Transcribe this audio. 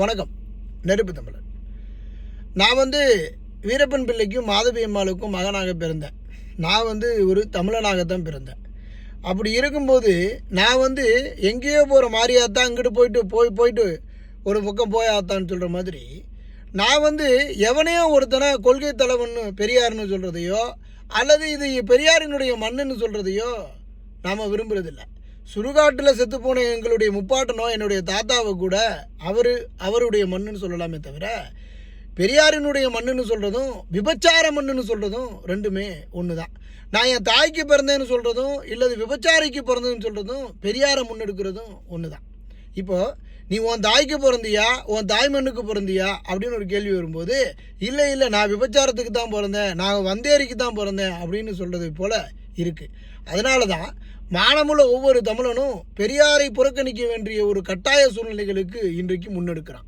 வணக்கம். நெருப்பு தமிழர். நான் வந்து வீரப்பன் பிள்ளைக்கும் மாதவி அம்மாளுக்கும் மகனாக பிறந்தேன். நான் வந்து ஒரு தமிழனாகத்தான் பிறந்தேன். அப்படி இருக்கும்போது நான் வந்து எங்கேயோ போகிற மாதிரியாத்தான் இங்கிட்டு போயிட்டு போய் போயிட்டு ஒரு பக்கம் போயாத்தான்னு சொல்கிற மாதிரி நான் வந்து எவனையோ ஒருத்தனை கொள்கை தலைவன்னு பெரியார்னு சொல்கிறதையோ அல்லது இது பெரியாரினுடைய மண்ணுன்னு சொல்கிறதையோ நாம் விரும்புறதில்ல. சுடுகாட்டில் செத்துப்போன எங்களுடைய முப்பாட்டனோ என்னுடைய தாத்தாவை கூட அவர் அவருடைய மண்ணுன்னு சொல்லலாமே தவிர பெரியாரினுடைய மண்ணுன்னு சொல்கிறதும் விபச்சார மண்ணுன்னு சொல்கிறதும் ரெண்டுமே ஒன்று தான் நான் என் தாய்க்கு பிறந்தேன்னு சொல்கிறதும் இல்லது விபச்சாரிக்கு பிறந்ததுன்னு சொல்கிறதும் பெரியாரை முன்னெடுக்கிறதும் ஒன்று தான் இப்போது நீ உன் தாய்க்கு பிறந்தியா உன் தாய் மண்ணுக்கு பிறந்தியா அப்படின்னு ஒரு கேள்வி வரும்போது இல்லை இல்லை நான் விபச்சாரத்துக்கு தான் பிறந்தேன் நான் வந்தேரிக்கு தான் பிறந்தேன் அப்படின்னு சொல்கிறது போல் இருக்குது அதனால தான் மானமுள்ள ஒவ்வொரு தமிழனும் பெரியாரை புறக்கணிக்க வேண்டிய ஒரு கட்டாய சூழ்நிலைகளுக்கு இன்றைக்கு முன்னெடுக்கிறான்.